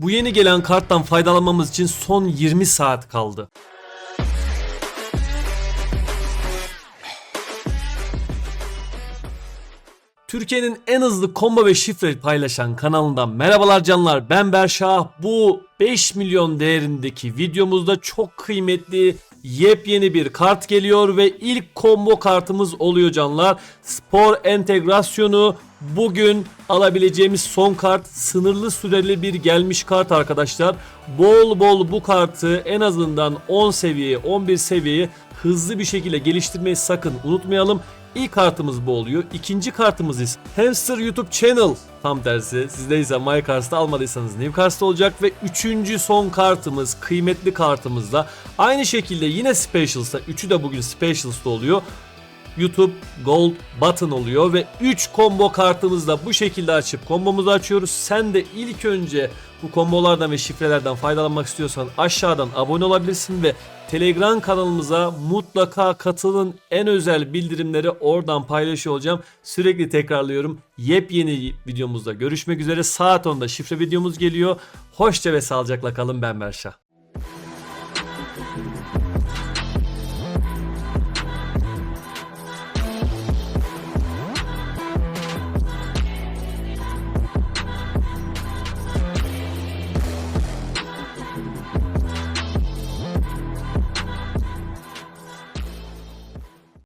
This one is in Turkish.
Bu yeni gelen karttan faydalanmamız için son 20 saat kaldı. Türkiye'nin en hızlı combo ve şifre paylaşan kanalından merhabalar canlar ben Berşah. Bu 5 milyon değerindeki videomuzda çok kıymetli yepyeni bir kart geliyor ve ilk combo kartımız oluyor canlar. Spor entegrasyonu bugün alabileceğimiz son kart sınırlı süreli bir gelmiş kart arkadaşlar. Bol bol bu kartı en azından 10 seviye 11 seviyeyi hızlı bir şekilde geliştirmeyi sakın unutmayalım. İlk kartımız bu oluyor. İkinci kartımız ise Hamster YouTube Channel. Tam tersi. Sizde ise MyCars'ta almadıysanız Newcars'ta olacak ve üçüncü son kartımız, kıymetli kartımız da aynı şekilde yine Specials'ta. Üçü de bugün Specials'ta oluyor. YouTube Gold Button oluyor ve 3 combo kartımızı da bu şekilde açıp kombomuzu açıyoruz. Sen de ilk önce bu kombolardan ve şifrelerden faydalanmak istiyorsan aşağıdan abone olabilirsin ve Telegram kanalımıza mutlaka katılın. En özel bildirimleri oradan paylaşıyor olacağım. Sürekli tekrarlıyorum. Yepyeni videomuzda görüşmek üzere. Saat 10'da şifre videomuz geliyor. Hoşça ve sağlıcakla kalın ben Berşah.